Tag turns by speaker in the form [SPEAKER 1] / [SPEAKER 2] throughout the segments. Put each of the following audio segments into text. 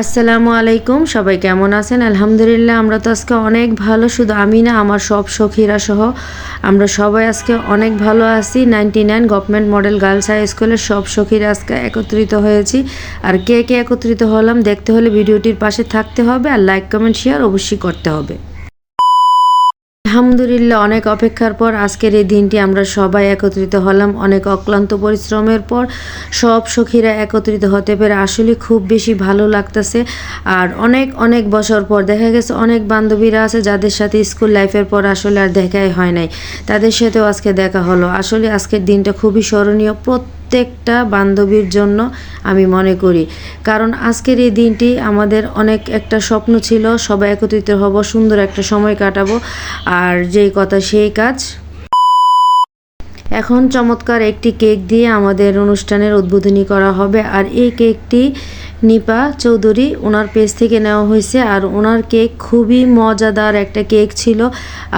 [SPEAKER 1] আসসালামু আলাইকুম, সবাই কেমন আছেন? আলহামদুলিল্লাহ, আমরা তো আজকে অনেক ভালো, শুধু আমি না, আমার সব সখীরা সহ আমরা সবাই আজকে অনেক ভালো আছি। Ninety nine government model girls high স্কুলের সব সখীরা আজকে একত্রিত হয়েছি। আর কে কে একত্রিত হলাম, দেখতে হলে ভিডিওটির পাশে থাকতে হবে আর লাইক, কমেন্ট, শেয়ার অবশ্যই করতে হবে। আলহামদুলিল্লাহ, অনেক অপেক্ষার পর আজকের এই দিনটি আমরা সবাই একত্রিত হলাম। অনেক অক্লান্ত পরিশ্রমের পর সব সখীরা একত্রিত হতে পেরে আসলে খুব বেশি ভালো লাগতেছে। আর অনেক অনেক বছর পর দেখা গেছে অনেক বান্ধবীরা আছে যাদের সাথে স্কুল লাইফের পর আসলে আর দেখাই হয় নাই। তাদের সাথেও আজকে দেখা হলো। আসলে আজকের দিনটা খুবই স্মরণীয়। প্রত্যেকটা বান্ধবীর জন্য আমি মনে করি। কারণ আজকের এই দিনটি আমাদের অনেক একটা স্বপ্ন ছিল, সবাই একত্রিত হব, সুন্দর একটা সময় কাটাবো, আর যেই কথা সেই কাজ। এখন চমৎকার একটি কেক দিয়ে আমাদের অনুষ্ঠানের উদ্বোধনী করা হবে, আর এই কেকটি নিপা চৌধুরী ওনার পেজ থেকে নেওয়া হয়েছে আর ওনার কেক খুবই মজাদার একটা কেক ছিল।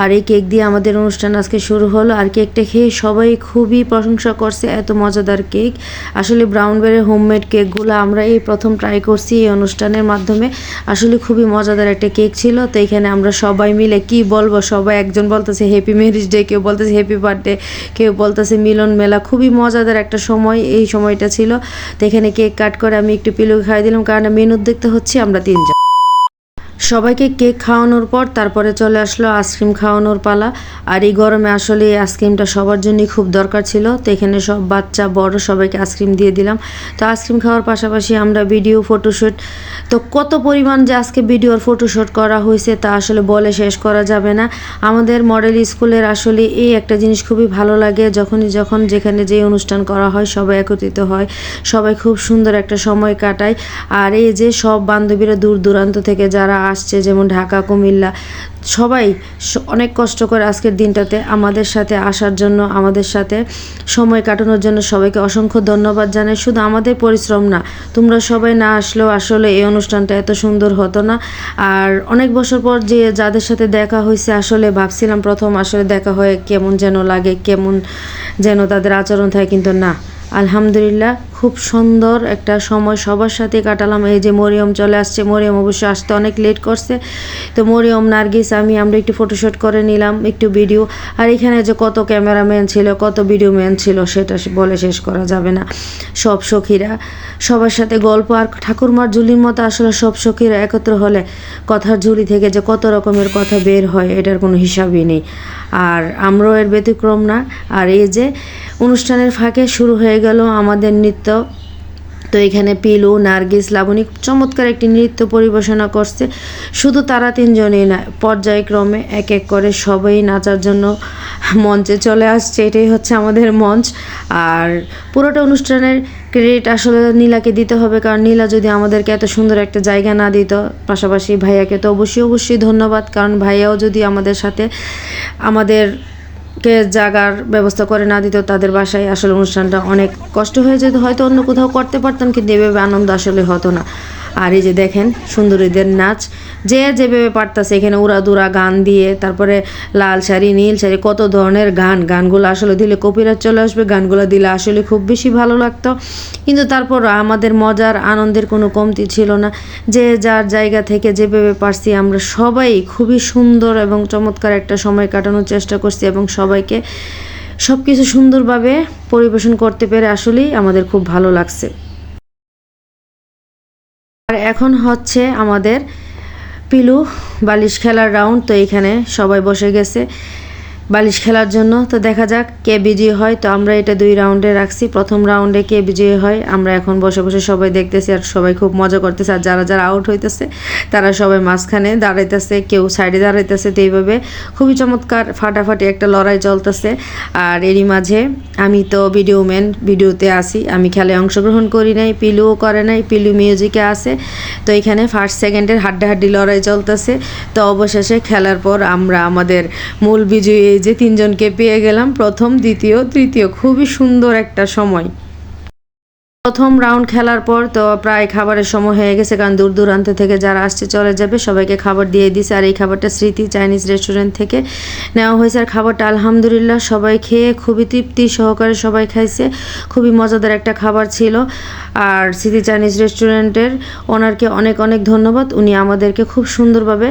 [SPEAKER 1] আর এই কেক দিয়ে আমাদের অনুষ্ঠান আজকে শুরু হলো। আর কেকটা খেয়ে সবাই খুবই প্রশংসা করছে এত মজাদার কেক। আসলে ব্রাউন বেড়ের হোমমেড কেকগুলো আমরা এই প্রথম ট্রাই করছি এই অনুষ্ঠানের মাধ্যমে। আসলে খুবই মজাদার একটা কেক ছিল। তো এখানে আমরা সবাই মিলে কি বলব? সবাই একজন বলতেছে হ্যাপি ম্যারিজ ডে কেউ বলতেছে হ্যাপি বার্থডে কেউ বলতেছে মিলন মেলা খুবই মজাদার একটা সময় এই সময়টা ছিল। তো এখানে কেক কাট করে আমি একটু পিলু দিলাম কারণ মেন উদ্যোক্তা হচ্ছে আমরা তিনজন। সবাইকে কেক খাওয়ানোর পর তারপরে চলে আসলো আইসক্রিম খাওয়ানোর পালা। আর এই গরমে আসলে এই আইসক্রিমটা সবার জন্যই খুব দরকার ছিল। তো এখানে সব বাচ্চা, বড় সবাইকে আইসক্রিম দিয়ে দিলাম। তো আইসক্রিম খাওয়ার পাশাপাশি আমরা ভিডিও ফটোশ্যুট তো কত পরিমাণ যে আজকে ভিডিওর ফটোশ্যুট করা হয়েছে তা আসলে বলে শেষ করা যাবে না। আমাদের মডেল স্কুলের আসলে এই একটা জিনিস খুবই ভালো লাগে। যখনই যখন যেখানে যে অনুষ্ঠান করা হয় সবাই একত্রিত হয়। সবাই খুব সুন্দর একটা সময় কাটায়। আর এই যে সব বান্ধবীরা দূর দূরান্ত থেকে যারা আসছে, যেমন ঢাকা, কুমিল্লা, সবাই অনেক কষ্ট করে আজকের দিনটাতে আমাদের সাথে আসার জন্য, আমাদের সাথে সময় কাটানোর জন্য সবাইকে অসংখ্য ধন্যবাদ জানাই। শুধু আমাদের পরিশ্রম না, তোমরা সবাই না আসলেও আসলে এই অনুষ্ঠানটা এত সুন্দর হতো না। আর অনেক বছর পর যে যাদের সাথে দেখা হয়েছে, আসলে ভাবছিলাম প্রথম আসলে দেখা হয়ে কেমন যেন লাগে, কেমন যেন তাদের আচরণ থাকে, কিন্তু না। আলহামদুলিল্লাহ খুব সুন্দর একটা সময় সবার সাথে কাটালাম। এই যে মরিয়ম চলে আসছে। মরিয়ম অবশ্য আসতে অনেক লেট করছে। তো মরিয়ম, নার্গিস, আমি, আমরা একটু ফটোশ্যুট করে নিলাম, একটু ভিডিও আর এখানে যে কত ক্যামেরাম্যান ছিল, কত ভিডিও ম্যান ছিল, সেটা বলে শেষ করা যাবে না। সব সখীরা, সবার সাথে গল্প। আর ঠাকুরমার ঝুলির মতো আসলে সব সখীরা একত্র হলে কথার ঝুলি থেকে যে কত রকমের কথা বের হয়, এটার কোনো হিসাবই নেই। আর আমরাও এর ব্যতিক্রম না। আর এই যে অনুষ্ঠানের ফাঁকে শুরু হয়ে গেল আমাদের নৃত্য। তো এখানে পিলু, নার্গিস, লাবণী চমৎকার একটি নৃত্য পরিবেশনা করছে। শুধু তারা তিনজনই না, পর্যায়ক্রমে এক এক করে সবাই নাচার জন্য মঞ্চে চলে আসছে। এটাই হচ্ছে আমাদের মঞ্চ। আর পুরোটা অনুষ্ঠানের ক্রেডিট আসলে নীলাকে দিতে হবে, কারণ নীলা যদি আমাদেরকে এত সুন্দর একটা জায়গা না দিত, পাশাপাশি ভাইয়াকে তো অবশ্যই অবশ্যই ধন্যবাদ। কারণ ভাইয়াও যদি আমাদের সাথে, আমাদের কে জাগার ব্যবস্থা করে না দিত তাদের বাসায় আসলে অনুষ্ঠানটা অনেক কষ্ট হয়ে যেত। হয়তো অন্য কোথাও করতে পারতাম কিন্তু এভাবে আনন্দ আসলে হতো না। আর এই যে দেখেন সুন্দরীদের নাচ। যে যেভাবে পারতাছে, এখানে উড়াদুরা গান দিয়ে, তারপরে লাল শাড়ি, নীল শাড়ি, কত ধরনের গান। গানগুলো আসলে দিলে কপিরাজ চলে আসবে, গানগুলো দিলে আসলে খুব বেশি ভালো লাগতো। কিন্তু তারপর আমাদের মজার, আনন্দের কোনো কমতি ছিল না। যে যার জায়গা থেকে যেভাবে পারছি, আমরা সবাই খুবই সুন্দর এবং চমৎকার একটা সময় কাটানোর চেষ্টা করছি এবং সবাইকে সব কিছু সুন্দরভাবে পরিবেশন করতে পেরে আসলেই আমাদের খুব ভালো লাগছে। এখন হচ্ছে আমাদের পিলু বালিশ খেলার রাউন্ড তো এইখানে সবাই বসে গেছে। বালিশ খেলার জন্য। তো দেখা যাক কে বিজয়ী হয়। তো আমরা এটা দুই রাউন্ডে রাখছি। প্রথম রাউন্ডে কে বিজয়ী হয়, আমরা এখন বসে বসে সবাই দেখতেছি আর সবাই খুব মজা করতেছে। আর যারা যারা আউট হইতেছে, তারা সবাই মাঝখানে দাঁড়াইতেছে, কেউ সাইডে দাঁড়াইতেছে। তো এইভাবে খুবই চমৎকার ফাটাফাটি একটা লড়াই চলতেছে। আর এরই মাঝে আমি তো ভিডিও ম্যান ভিডিওতে আসি আমি খেলায় অংশগ্রহণ করি নাই, পিলুও করে নাই, পিলু মিউজিকে আছে। তো এখানে ফার্স্ট সেকেন্ডের হাড্ডাহাড্ডি লড়াই চলতেছে। তো অবশেষে খেলার পর আমরা আমাদের মূল বিজয়ী এই যে তিনজনকে পেয়ে গেলাম, প্রথম, দ্বিতীয়, তৃতীয়। খুবই সুন্দর একটা সময়। প্রথম রাউন্ড খেলার পর তো প্রায় খাবারের সময় হয়ে গেছে, কারণ দূর দূরান্ত থেকে যারা আসছে চলে যাবে, সবাইকে খাবার দিয়ে দিছে। আর এই খাবারটা স্মৃতি চাইনিজ রেস্টুরেন্ট থেকে নেওয়া হয়েছে। আর খাবারটা আলহামদুলিল্লাহ সবাই খেয়ে খুবই তৃপ্তি সহকারে সবাই খাইছে। খুবই মজাদার একটা খাবার ছিল। আর স্মৃতি চাইনিজ রেস্টুরেন্টের ওনারকে অনেক অনেক ধন্যবাদ। উনি আমাদেরকে খুব সুন্দরভাবে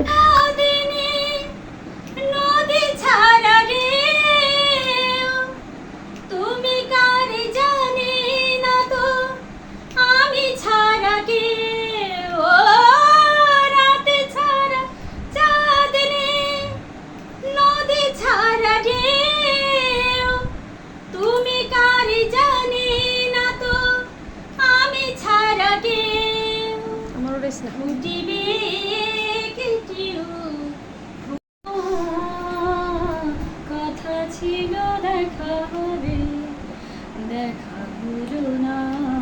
[SPEAKER 2] দেখা হলো না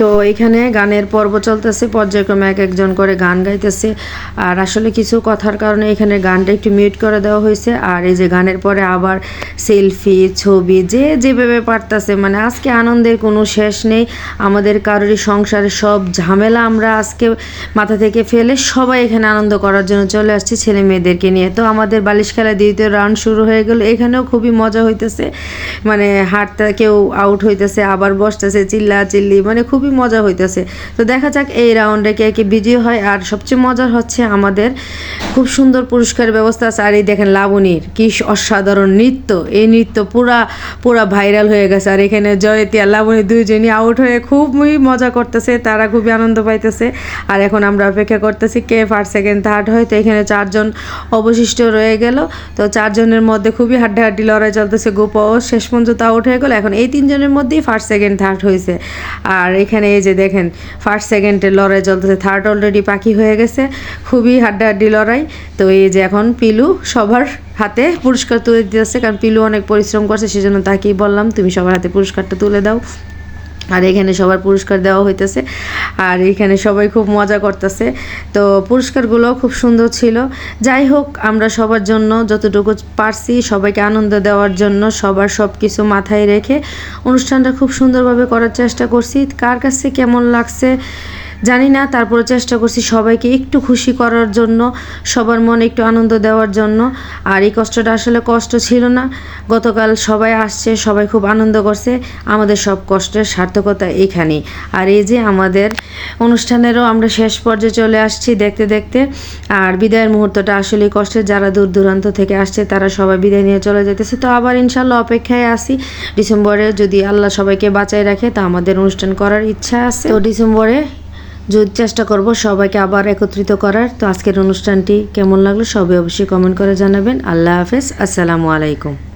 [SPEAKER 1] তো এখানে গানের পর্ব চলতেছে, পর্যায়ক্রমে এক একজন করে গান গাইতেছে। আর আসলে কিছু কথার কারণে এখানে গানটা একটু মিউট করে দেওয়া হয়েছে। আর এই যে গানের পরে আবার সেলফি ছবি, যে যেভাবে পারতেছে মানে আজকে আনন্দের কোনো শেষ নেই। আমাদের কারোরই সংসারে সব ঝামেলা আমরা আজকে মাথা থেকে ফেলে সবাই এখানে আনন্দ করার জন্য চলে আসছি ছেলে মেয়েদেরকে নিয়ে। তো আমাদের বালিশ খেলা দ্বিতীয় রাউন্ড শুরু হয়ে গেল। এখানেও খুবই মজা হইতেছে। মানে হাঁটতে কেউ আউট হইতেছে, আবার বসতেছে চিল্লা চিল্লি মানে খুবই মজা হইতেছে। তো দেখা যাক এই রাউন্ডে কে কে বিজয়ী হয়। আর সবচেয়ে মজার হচ্ছে আমাদের খুব সুন্দর পুরস্কারের ব্যবস্থা আছে। আর এই দেখেন লাবণীর, কি অসাধারণ নৃত্য। এই নৃত্য পুরা পুরা ভাইরাল হয়ে গেছে। আর এখানে জয়তী আর লাবণী দুইজনই আউট হয়ে খুবই মজা করতেছে। তারা খুবই আনন্দ পাইতেছে। আর এখন আমরা অপেক্ষা করতেছি কে ফার্স্ট সেকেন্ড থার্ড হয়। তো এখানে চারজন অবশিষ্ট রয়ে গেল। তো চারজনের মধ্যে খুবই হাড্ডাহাড্ডি লড়াই চলতেছে। গোপাও শেষ পর্যন্ত আউট হয়ে গেল। এখন এই তিনজনের মধ্যেই ফার্স্ট সেকেন্ড থার্ড হয়েছে আর এখানে এই যে দেখেন ফার্স্ট সেকেন্ডের লড়াই চলতেছে থার্ড অলরেডি পাখি হয়ে গেছে, খুবই হাড্ডাহাড্ডি লড়াই। তো এই যে এখন পিলু সবার হাতে পুরস্কার তুলে দিতেছে, কারণ পিলু অনেক পরিশ্রম করছে, সেজন্য তাকেই বললাম, তুমি সবার হাতে পুরস্কারটা তুলে দাও। আর এখানে সবার পুরস্কার দেওয়া হইতেছে। আর এখানে সবাই খুব মজা করতেছে। তো পুরস্কারগুলো খুব সুন্দর ছিল। যাই হোক, আমরা সবার জন্য যতটুকু পারছি সবাইকে আনন্দ দেওয়ার জন্য সবার সব কিছু মাথায় রেখে অনুষ্ঠানটা খুব সুন্দরভাবে করার চেষ্টা করছি। কার কাছে কেমন লাগছে জানি না তারপরে চেষ্টা করছি সবাইকে একটু খুশি করার জন্য, সবার মনে একটু আনন্দ দেওয়ার জন্য। আর এই কষ্টটা আসলে কষ্ট ছিল না। গতকাল সবাই আসছে, সবাই খুব আনন্দ করছে। আমাদের সব কষ্টের সার্থকতা এখানেই আর এই যে আমাদের অনুষ্ঠানেরও আমরা শেষ পর্যায়ে চলে আসছি দেখতে দেখতে। আর বিদায়ের মুহূর্তটা আসলে কষ্টের, যারা দূর দূরান্ত থেকে আসছে তারা সবাই বিদায় নিয়ে চলে যেতেছে তো আবার ইনশাল্লাহ অপেক্ষায় আসি ডিসেম্বরে যদি আল্লাহ সবাইকে বাঁচায় রাখে, তা আমাদের অনুষ্ঠান করার ইচ্ছা আছে। তো ডিসেম্বরে যদি চেষ্টা করব সবাইকে আবার একত্রিত করার, তো আজকের অনুষ্ঠানটি কেমন লাগল সবাই অবশ্যই কমেন্ট করে জানাবেন। আল্লাহ হাফেজ, আসসালামু আলাইকুম।